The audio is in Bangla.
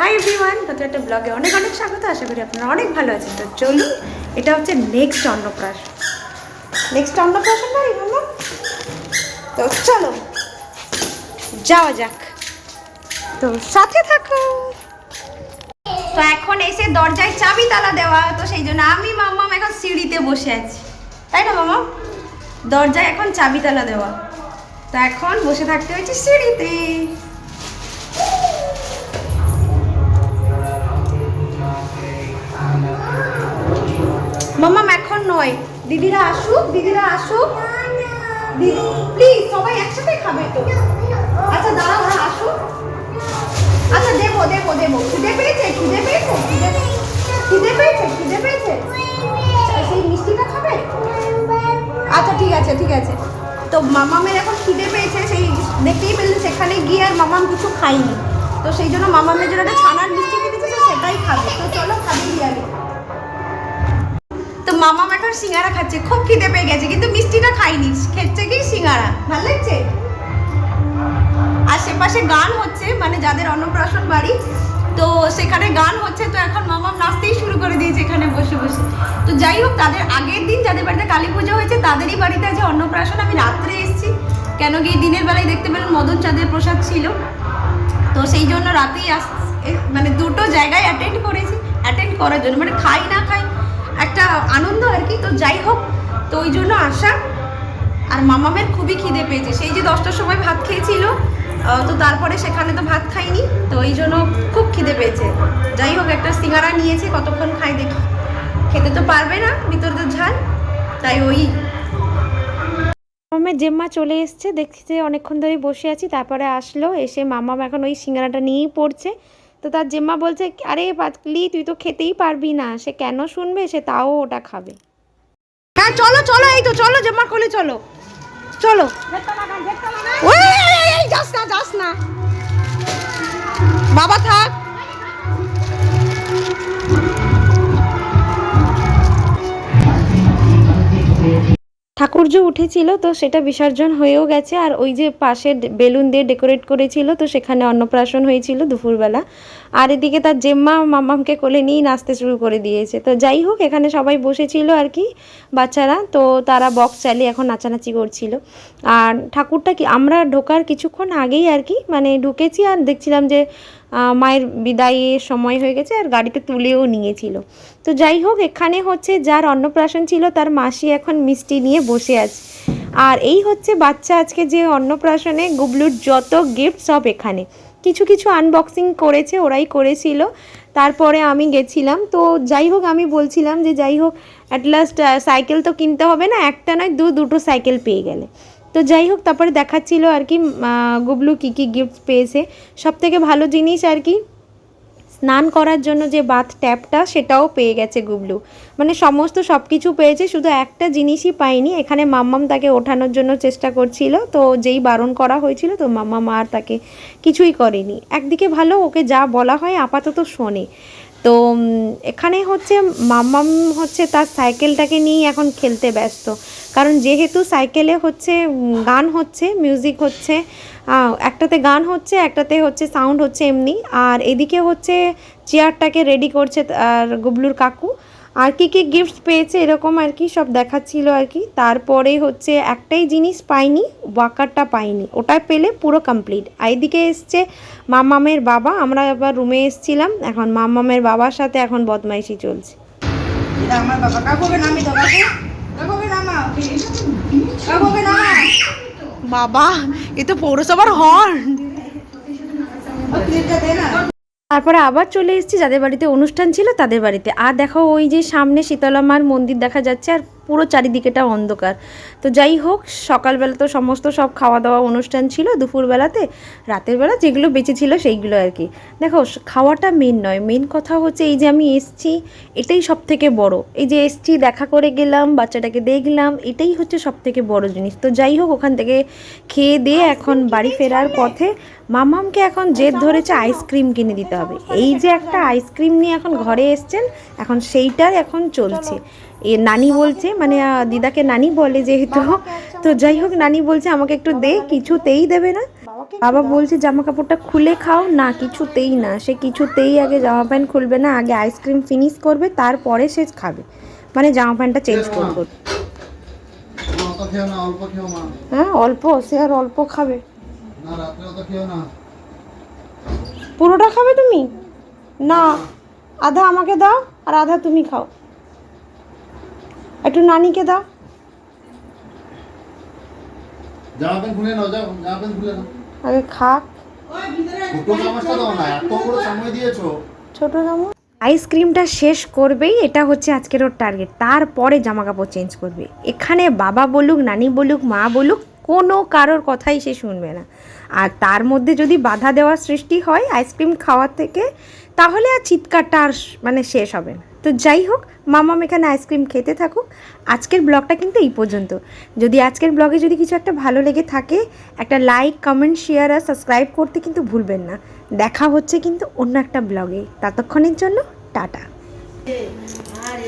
হাই এভরিওয়ান নতুন একটা ব্লগে অনেক অনেক স্বাগত, আশা করি আপনারা অনেক ভালো আছেন। তো চলুন, এটা হচ্ছে নেক্সট অন্নপ্রাশন নেক্সট অন্নপ্রাশন বাড়ি ভালো তো চলো, যাওয়া যাক। তো সাথে থাকো। তো এখন এসে দরজায় চাবি তালা দেওয়া, তো সেই জন্য আমি, মাম্মাম এখন সিঁড়িতে বসে আছি। তাই না মামা দরজায় এখন চাবি তালা দেওয়া। তো এখন বসে থাকতে হয়েছে সিঁড়িতে। দিদিরা আসুক দিদিরা আসুক। প্লিজ সবাই একসাথে খাবে তো। আচ্ছা দাঁড়া ওরা আসুক। আচ্ছা দেবো দেবো দেবো। খিদে পেয়েছে খিদে পেয়েছে, খিদে খিদে পেয়েছে খিদে পেয়েছে। সেই মিষ্টিটা খাবে? আচ্ছা ঠিক আছে ঠিক আছে। তো মামামের এখন খিদে পেয়েছে, সেই দেখতেই পেলেন সেখানে গিয়ে আর মামাম কিছু খাইনি তো সেই জন্য মামামের জন্য একটা ছানার মিষ্টি কিনেছে তো সেটাই খাবে। তো চলো, খাবি আগে তো মামাম এখন সিঙ্গারা খাচ্ছে, খুব খিদে পেয়ে গেছে, কিন্তু মিষ্টিটা খাইনি। খেচ্ছে কি সিঙ্গারা? ভালো লাগছে? আশেপাশে গান হচ্ছে মানে যাদের অন্নপ্রাশন বাড়ি, তো সেখানে গান হচ্ছে, তো এখন মামাম নাচতেই শুরু করে দিয়েছে এখানে বসে বসে। তো যাই হোক, তাদের আগের দিন যাদের বাড়িতে কালী পুজো হয়েছে, তাদেরই বাড়িতে আছে অন্নপ্রাশন। আমি রাত্রে এসেছি, কেন কি দিনের বেলায় দেখতে পেলেন মদন চাঁদের প্রসাদ ছিল। তো সেই জন্য রাতেই আস মানে দুটো জায়গায় অ্যাটেন্ড করেছি। অ্যাটেন্ড করার জন্য মানে খাই না খাই একটা আনন্দ আর কি। তো যাই হোক, তো ওই জন্য আসা আর মামামের খুবই খিদে পেয়েছে। সেই যে দশটার সময় ভাত খেয়েছিল তো তারপরে সেখানে তো ভাত খাইনি, তো এই জন্য খুব খিদে পেয়েছে। যাই হোক, একটা সিঙ্গারা নিয়েছে, কতক্ষণ খাই দেখি। খেতে তো পারবে না ভিতরে তো ঝাল, তাই ওই। মামার জেম্মা চলে এসছে, দেখছে অনেকক্ষণ ধরে বসে আছি, তারপরে আসলো, এসে মামাম এখন ওই সিঙ্গারাটা নিয়েই পড়ছে। তো তার জেম্মা বলছে, আরে পাতলি, তুই তো খেতেই পারবি না। সে কেন শুনবে? সে তাও ওটা খাবে। হ্যাঁ চলো চলো, এই তো, চলো জেম্মা খুলে চলো। চলো। যাস না যাস না। বাবা থাক। ঠাকুর যে উঠেছিল, তো সেটা বিসর্জন হয়েও গেছে। আর ওই যে পাশে বেলুন দিয়ে ডেকোরেট করেছিল, তো সেখানে অন্নপ্রাশন হয়েছিল দুপুরবেলা। আর এদিকে তার জেম্মা মামামকে কোলে নিয়েই নাচতে শুরু করে দিয়েছে। তো যাই হোক, এখানে সবাই বসেছিল আর কি, বাচ্চারা। তো তারা বক্স চালিয়ে এখন নাচানাচি করছিল। আর ঠাকুরটা কি, আমরা ঢোকার কিছুক্ষণ আগেই আর কি মানে ঢুকেছি আর দেখছিলাম যে মায়ের বিদায়ের সময় হয়ে গেছে আর গাড়িতে তুলেও নিয়েছিল। তো যাই হোক, এখানে হচ্ছে যার অন্নপ্রাশন ছিল তার মাসি এখন মিষ্টি নিয়ে বসে আছে। আর এই হচ্ছে বাচ্চা আজকে যে অন্নপ্রাশনে গুবলুর যত গিফট সব এখানে। কিছু কিছু আনবক্সিং করেছে, ওরাই করেছিল। তারপরে আমি গেছিলাম। তো যাই হোক, আমি বলছিলাম যে যাই হোক অ্যাট লাস্ট সাইকেল তো কিনতে হবে না, একটা নয় দু দুটো সাইকেল পেয়ে গেলে। তো যাই হোক, তারপরে দেখাচ্ছিল আর কি গুবলু কী কী গিফট পেয়েছে। সব থেকে ভালো জিনিস আর কি, স্নান করার জন্য যে বাথ ট্যাপটা সেটাও পেয়ে গেছে গুবলু। মানে সমস্ত সব কিছু পেয়েছে, শুধু একটা জিনিসই পাইনি। এখানে মাম্মাম তাকে ওঠানোর জন্য চেষ্টা করছিল। তো যেই বারণ করা হয়েছিল, তো মাম্মাম আর তাকে কিছুই করেনি। একদিকে ভালো, ওকে যা বলা হয়, আপাতত শোনে। তো এখানে হচ্ছে মাম্মাম হচ্ছে তার সাইকেলটাকে নিয়েই এখন খেলতে ব্যস্ত। কারণ যেহেতু সাইকেলে হচ্ছে গান হচ্ছে, মিউজিক হচ্ছে একটাতে গান হচ্ছে, একটাতে হচ্ছে সাউন্ড হচ্ছে এমনি। আর এদিকে হচ্ছে চেয়ারটাকে রেডি করছে আর গুবলুর কাকু। আর কি কি গিফটস পেয়েছে এরকম আর কি সব দেখাচ্ছিল আর কি। তারপরে হচ্ছে একটাই জিনিস পাইনি ওয়াকারটা পাইনি। ওটা পেলে পুরো কমপ্লিট এদিকে এসছে মামামের বাবা। আমরা এবার রুমে এসছিলাম। এখন মামামের বাবার সাথে এখন বদমাইশি চলছে। আমার বাবা। কাকুকে নামি দাও কাকুকে নামাও কাকুকে নামাও। বাবা এ তো পৌরসভার হর্ন তারপরে আবার চলে এসেছি, যাদের বাড়িতে অনুষ্ঠান ছিল তাদের বাড়িতে। আর দেখো ওই যে সামনে শীতলা মার মন্দির দেখা যাচ্ছে, আর পুরো চারিদিকেটা অন্ধকার। তো যাই হোক, সকালবেলা তো সমস্ত সব খাওয়া দাওয়া অনুষ্ঠান ছিল, দুপুরবেলাতে। রাতের বেলা যেগুলো বেঁচে ছিল সেইগুলো আর কি। দেখো, খাওয়াটা মেন নয় মেন কথা হচ্ছে এই যে আমি এসছি, এটাই সব থেকে বড়। এই যে এসছি, দেখা করে গেলাম, বাচ্চাটাকে দেখলাম, এটাই হচ্ছে সব থেকে বড় জিনিস। তো যাই হোক, ওখান থেকে খেয়ে দিয়ে এখন বাড়ি ফেরার পথে মামামকে এখন জেদ ধরেছে আইসক্রিম কিনে দিতে হবে। এই যে একটা আইসক্রিম নিয়ে এখন ঘরে এসছেন, এখন সেইটার এখন চলছে। এ নানি বলছে মানে দিদাকে নানি বলে যেহেতু। তো যাই হোক নানি বলছে আমাকে একটু দে কিছুতেই দেবে না। বাবা বলছে জামা কাপড়টা খুলে খাও। না কিছুতেই না। সে কিছুতেই আগে জামা প্যান্ট খুলবে না আগে আইসক্রিম ফিনিশ করবে তারপরে সে খাবে। মানে জামা প্যান্টটা চেঞ্জ করবে। হ্যাঁ অল্প সে আর অল্প খাবে। পুরোটা খাবে তুমি? না আধা আমাকে দাও আর আধা তুমি খাও। একটু নানিকে দাও। জামা প্যান্ট খুলে নাও যাও জামা প্যান্ট খুলে নাও। আগে খাক। ছোট চামচটা দাও না এত বড় সময় দিয়েছ। ছোট জামা। আইসক্রিমটা শেষ করবেই এটা হচ্ছে আজকের ওর টার্গেট। তারপরে জামা কাপড় চেঞ্জ করবে। এখানে বাবা বলুক নানি বলুক মা বলুক কোনো কারোর কথাই সে শুনবে না। আর তার মধ্যে যদি বাধা দেওয়ার সৃষ্টি হয় আইসক্রিম খাওয়ার থেকে তাহলে আর চিৎকারটা আর মানে শেষ হবে না। তো যাই হোক, মামাম এখানে আইসক্রিম খেতে থাকুক। আজকের ব্লগটা কিন্তু এই পর্যন্ত। যদি আজকের ব্লগে যদি কিছু একটা ভালো লেগে থাকে, একটা লাইক কমেন্ট শেয়ার আর সাবস্ক্রাইব করতে কিন্তু ভুলবেন না। দেখা হচ্ছে কিন্তু অন্য একটা ব্লগে ততক্ষণের জন্য টাটা। আর